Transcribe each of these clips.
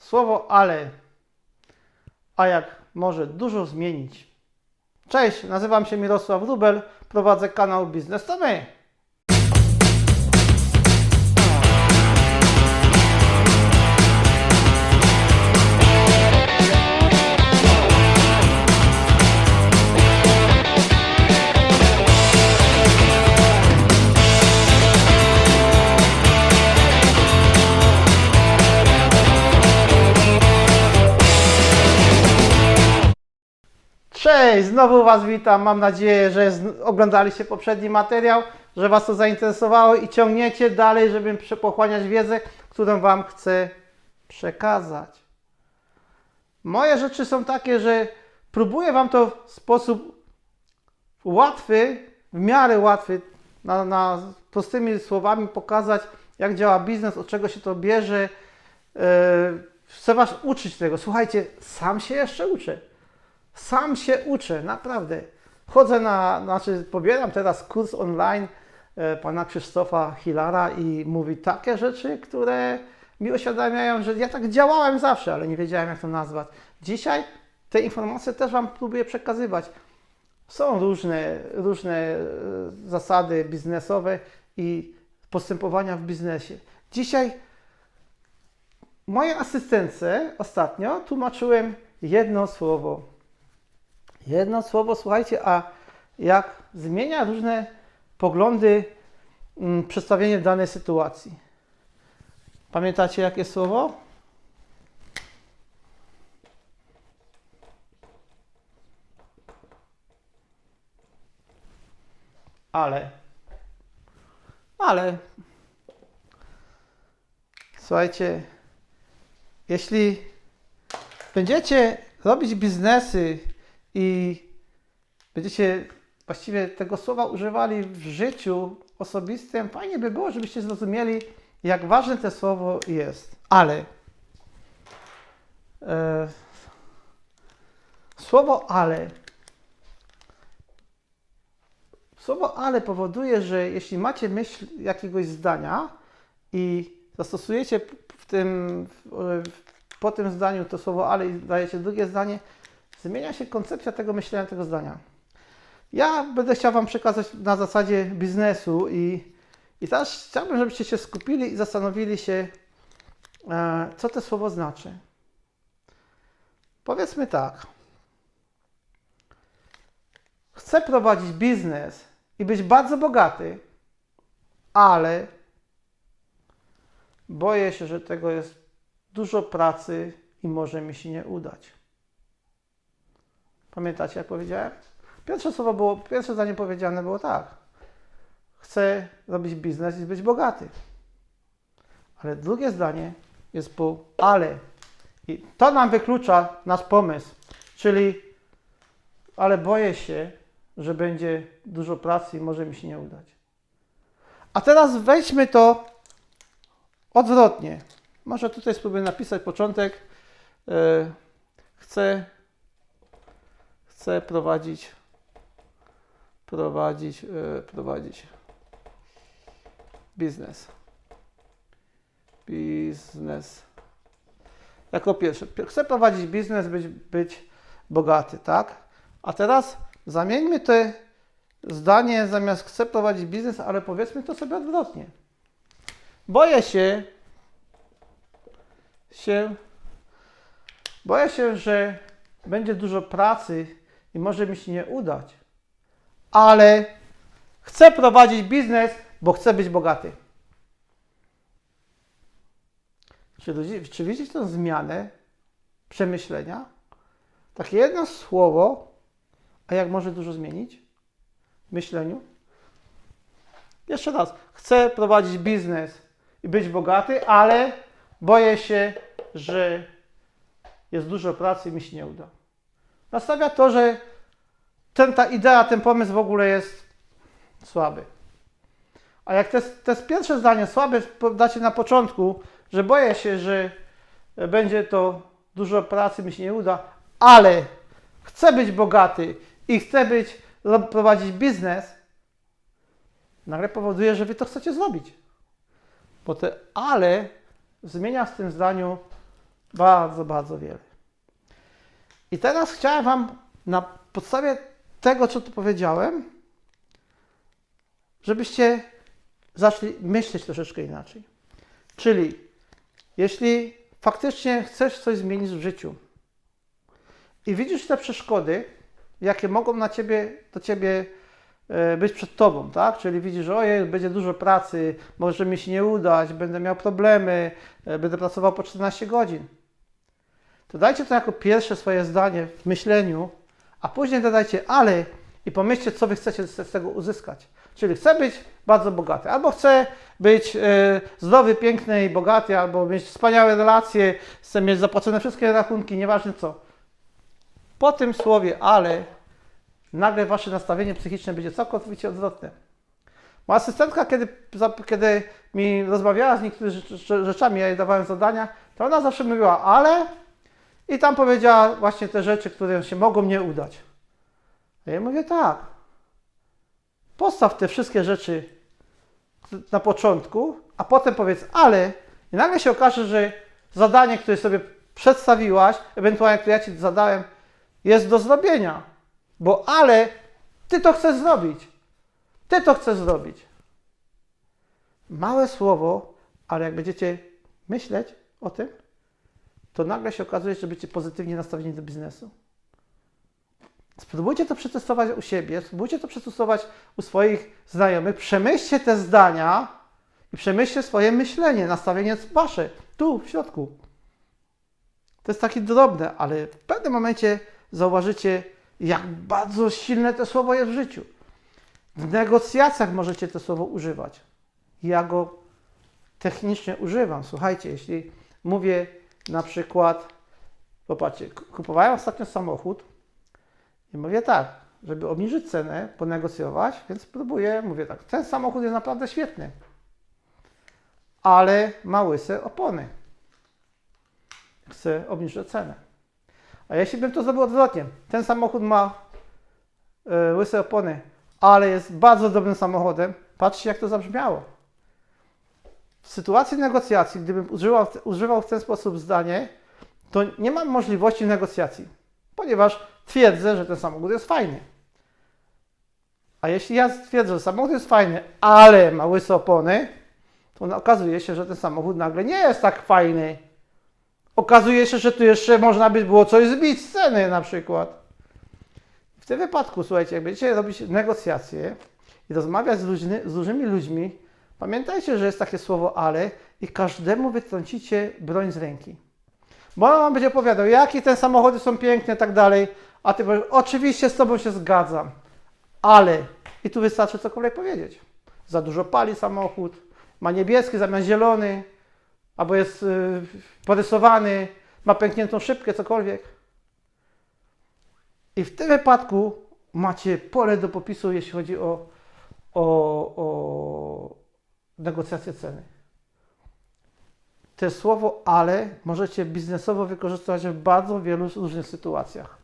Słowo ale, a jak może dużo zmienić. Cześć, nazywam się Mirosław Rubel, prowadzę kanał Biznes to My. Cześć, znowu Was witam. Mam nadzieję, że oglądaliście poprzedni materiał, że Was to zainteresowało i ciągniecie dalej, żeby przepochłaniać wiedzę, którą Wam chcę przekazać. Moje rzeczy są takie, że próbuję Wam to w sposób łatwy, w miarę łatwy, na, na prostymi słowami pokazać, jak działa biznes, od czego się to bierze. Yy, chcę Was uczyć tego. Słuchajcie, sam się jeszcze uczę. Sam się uczę, naprawdę. Chodzę na, znaczy pobieram teraz kurs online e, pana Krzysztofa Hilara i mówi takie rzeczy, które mi uświadamiają, że ja tak działałem zawsze, ale nie wiedziałem jak to nazwać. Dzisiaj te informacje też Wam próbuję przekazywać. Są różne, różne e, zasady biznesowe i postępowania w biznesie. Dzisiaj mojej asystence ostatnio tłumaczyłem jedno słowo. Jedno słowo, słuchajcie, a jak zmienia różne poglądy mm, przedstawienie w danej sytuacji. Pamiętacie jakie słowo? Ale. Ale. Słuchajcie, jeśli będziecie robić biznesy i będziecie właściwie tego słowa używali w życiu osobistym, fajnie by było, żebyście zrozumieli, jak ważne to słowo jest. Ale e, słowo ale Słowo ale powoduje, że jeśli macie myśl jakiegoś zdania i zastosujecie w tym, w, po tym zdaniu to słowo ale i dajecie drugie zdanie, zmienia się koncepcja tego myślenia tego zdania. Ja będę chciał Wam przekazać na zasadzie biznesu i, i chciałbym, żebyście się skupili i zastanowili się, e, co to słowo znaczy. Powiedzmy tak. Chcę prowadzić biznes i być bardzo bogaty, ale boję się, że tego jest dużo pracy i może mi się nie udać. Pamiętacie, jak powiedziałem? Pierwsze słowo było, pierwsze zdanie powiedziane było tak. Chcę robić biznes i być bogaty. Ale drugie zdanie jest po ale. I to nam wyklucza nasz pomysł. Czyli, ale boję się, że będzie dużo pracy i może mi się nie udać. A teraz wejdźmy to odwrotnie. Może tutaj spróbuję napisać początek. Yy, chcę chcę prowadzić prowadzić e, prowadzić biznes. Biznes. Jako pierwsze. Pier- Chcę prowadzić biznes, być, być bogaty, tak? A teraz zamieńmy to zdanie zamiast chcę prowadzić biznes, ale powiedzmy to sobie odwrotnie. Boję się się boję się, że będzie dużo pracy i może mi się nie udać, ale chcę prowadzić biznes, bo chcę być bogaty. Czy, czy widzicie tę zmianę przemyślenia? Takie jedno słowo, a jak może dużo zmienić w myśleniu? Jeszcze raz. Chcę prowadzić biznes i być bogaty, ale boję się, że jest dużo pracy i mi się nie uda nastawia to, że ten, ta idea, ten pomysł w ogóle jest słaby. A jak to jest pierwsze zdanie słabe dacie na początku, że boję się, że będzie to dużo pracy, mi się nie uda, ale chcę być bogaty i chcę być, ro- prowadzić biznes, nagle powoduje, że wy to chcecie zrobić. Bo te ale zmienia w tym zdaniu Bardzo, bardzo wiele. I teraz chciałem Wam na podstawie tego, co tu powiedziałem, żebyście zaczęli myśleć troszeczkę inaczej. Czyli jeśli faktycznie chcesz coś zmienić w życiu i widzisz te przeszkody, jakie mogą na ciebie, do ciebie e, być przed tobą, tak? Czyli widzisz, że ojej, będzie dużo pracy, może mi się nie udać, będę miał problemy, e, będę pracował po 14 godzin. To dajcie to jako pierwsze swoje zdanie w myśleniu, a później dodajcie ale i pomyślcie, co wy chcecie z tego uzyskać. Czyli chcę być bardzo bogaty, albo chcę być e, zdrowy, piękny i bogaty, albo mieć wspaniałe relacje, chcę mieć zapłacone wszystkie rachunki, nieważne co. Po tym słowie ale nagle wasze nastawienie psychiczne będzie całkowicie odwrotne. Moja asystentka, kiedy, kiedy mi rozmawiała z niektórymi rzecz- rzeczami, ja jej dawałem zadania, to ona zawsze mówiła ale i tam powiedziała właśnie te rzeczy, które się mogą nie udać. A ja mówię tak. Postaw te wszystkie rzeczy na początku, a potem powiedz ale i nagle się okaże, że zadanie, które sobie przedstawiłaś, ewentualnie które ja Ci zadałem, jest do zrobienia. Bo ale Ty to chcesz zrobić. Ty to chcesz zrobić. Małe słowo, ale jak będziecie myśleć o tym, to nagle się okazuje, że będziecie pozytywnie nastawieni do biznesu. Spróbujcie to przetestować u siebie, spróbujcie to przetestować u swoich znajomych, przemyślcie te zdania i przemyślcie swoje myślenie, nastawienie wasze, tu, w środku. To jest takie drobne, ale w pewnym momencie zauważycie, jak bardzo silne to słowo jest w życiu. W negocjacjach możecie to słowo używać. Ja go technicznie używam. Słuchajcie, jeśli mówię na przykład, popatrzcie, kupowałem ostatnio samochód i mówię tak, żeby obniżyć cenę, ponegocjować, więc próbuję, mówię tak, ten samochód jest naprawdę świetny, ale ma łyse opony. Chcę obniżyć cenę. A jeśli bym to zrobił odwrotnie, ten samochód ma e, łyse opony, ale jest bardzo dobrym samochodem, patrzcie jak to zabrzmiało. W sytuacji negocjacji, gdybym używał, używał w ten sposób zdanie, to nie mam możliwości negocjacji, ponieważ twierdzę, że ten samochód jest fajny. A jeśli ja stwierdzę, że samochód jest fajny, ale ma łyse opony, to okazuje się, że ten samochód nagle nie jest tak fajny. Okazuje się, że tu jeszcze można by było coś zbić z ceny na przykład. W tym wypadku, słuchajcie, jak będziecie robić negocjacje i rozmawiać z, ludźmi, z różnymi ludźmi, pamiętajcie, że jest takie słowo ale i każdemu wytrącicie broń z ręki. Bo on wam będzie opowiadał, jakie ten samochody są piękne i tak dalej, a ty powiesz, oczywiście z tobą się zgadzam, ale i tu wystarczy cokolwiek powiedzieć. Za dużo pali samochód, ma niebieski zamiast zielony, albo jest y, porysowany, ma pękniętą szybkę, cokolwiek. I w tym wypadku macie pole do popisu, jeśli chodzi o, o, o negocjację ceny. To słowo ale możecie biznesowo wykorzystywać w bardzo wielu różnych sytuacjach.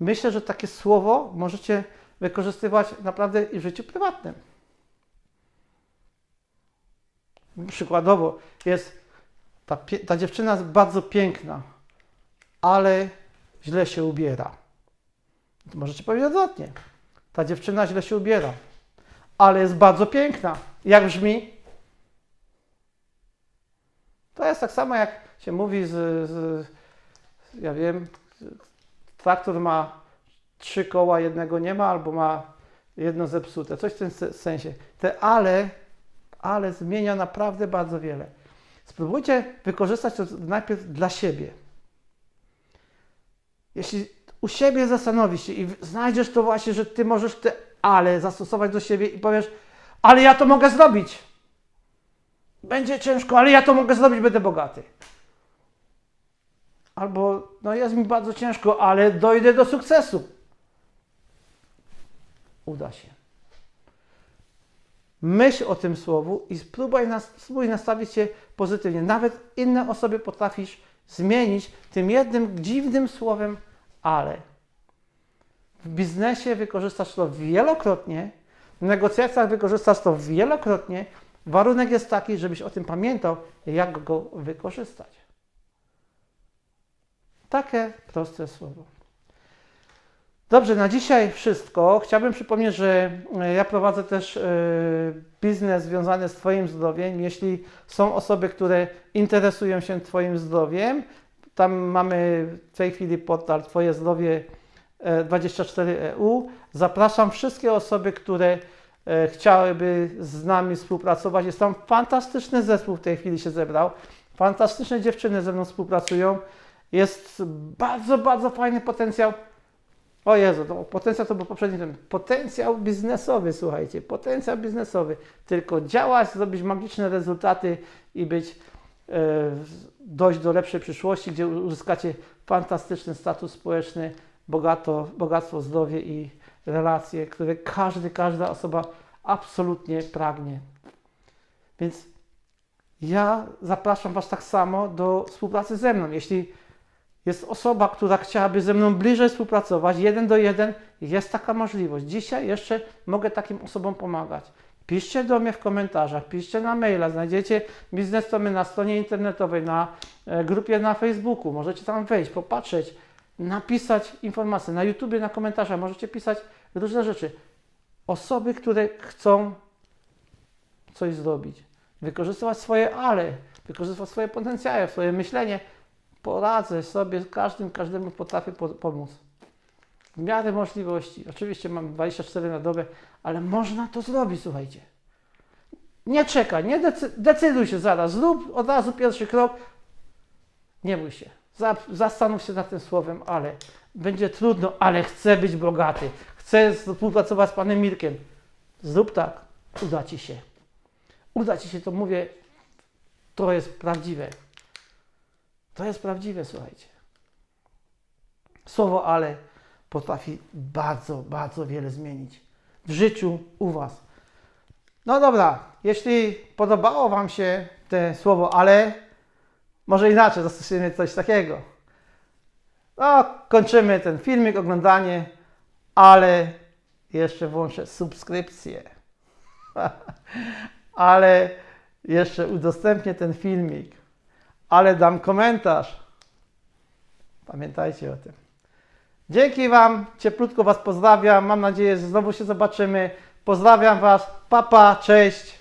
Myślę, że takie słowo możecie wykorzystywać naprawdę i w życiu prywatnym. Przykładowo jest ta, ta dziewczyna jest bardzo piękna, ale źle się ubiera. To możecie powiedzieć odwrotnie. Ta dziewczyna źle się ubiera, ale jest bardzo piękna. Jak brzmi? To jest tak samo jak się mówi z, z ja wiem, traktor ma trzy koła, jednego nie ma, albo ma jedno zepsute. Coś w tym se- sensie. Te ale, ale zmienia naprawdę bardzo wiele. Spróbujcie wykorzystać to najpierw dla siebie. Jeśli u siebie zastanowisz się i znajdziesz to właśnie, że ty możesz te ale zastosować do siebie i powiesz, ale ja to mogę zrobić. Będzie ciężko, ale ja to mogę zrobić, będę bogaty. Albo, no jest mi bardzo ciężko, ale dojdę do sukcesu. Uda się. Myśl o tym słowu i spróbuj, nas, spróbuj nastawić się pozytywnie. Nawet inne osoby potrafisz zmienić tym jednym dziwnym słowem ale. W biznesie wykorzystasz to wielokrotnie, w negocjacjach wykorzystasz to wielokrotnie. Warunek jest taki, żebyś o tym pamiętał, jak go wykorzystać. Takie proste słowo. Dobrze, na dzisiaj wszystko. Chciałbym przypomnieć, że e, ja prowadzę też e, biznes związany z Twoim zdrowiem. Jeśli są osoby, które interesują się Twoim zdrowiem, tam mamy w tej chwili portal Twoje zdrowie e, 24EU. Zapraszam wszystkie osoby, które e, chciałyby z nami współpracować. Jest tam fantastyczny zespół w tej chwili się zebrał. Fantastyczne dziewczyny ze mną współpracują. Jest bardzo, bardzo fajny potencjał. O Jezu, to potencjał to był poprzedni ten. Potencjał biznesowy, słuchajcie, potencjał biznesowy. Tylko działać, zrobić magiczne rezultaty i być, e, dojść do lepszej przyszłości, gdzie uzyskacie fantastyczny status społeczny, bogato, bogactwo, zdrowie i relacje, które każdy, każda osoba absolutnie pragnie. Więc ja zapraszam Was tak samo do współpracy ze mną. Jeśli jest osoba, która chciałaby ze mną bliżej współpracować, jeden do jeden, jest taka możliwość. Dzisiaj jeszcze mogę takim osobom pomagać. Piszcie do mnie w komentarzach, piszcie na maila, znajdziecie biznes to my na stronie internetowej, na e, grupie na Facebooku, możecie tam wejść, popatrzeć, napisać informacje, na YouTubie, na komentarzach, możecie pisać różne rzeczy. Osoby, które chcą coś zrobić, wykorzystywać swoje ale, wykorzystywać swoje potencjały, swoje myślenie, poradzę sobie każdym, każdemu potrafię po- pomóc. W miarę możliwości. Oczywiście mam 24 na dobę, ale można to zrobić, słuchajcie. Nie czekaj, nie decy- decyduj się zaraz, zrób od razu pierwszy krok. Nie bój się. Za- Zastanów się nad tym słowem, ale będzie trudno, ale chcę być bogaty. Chcę współpracować z panem Mirkiem. Zrób tak, uda ci się. Uda ci się, to mówię, to jest prawdziwe. To jest prawdziwe, słuchajcie. Słowo ale potrafi bardzo, bardzo wiele zmienić w życiu u Was. No dobra, jeśli podobało Wam się te słowo ale, może inaczej zastosujemy coś takiego. No, kończymy ten filmik, oglądanie, ale jeszcze włączę subskrypcję. ale jeszcze udostępnię ten filmik ale dam komentarz. Pamiętajcie o tym. Dzięki Wam, cieplutko Was pozdrawiam. Mam nadzieję, że znowu się zobaczymy. Pozdrawiam Was. Papa, cześć.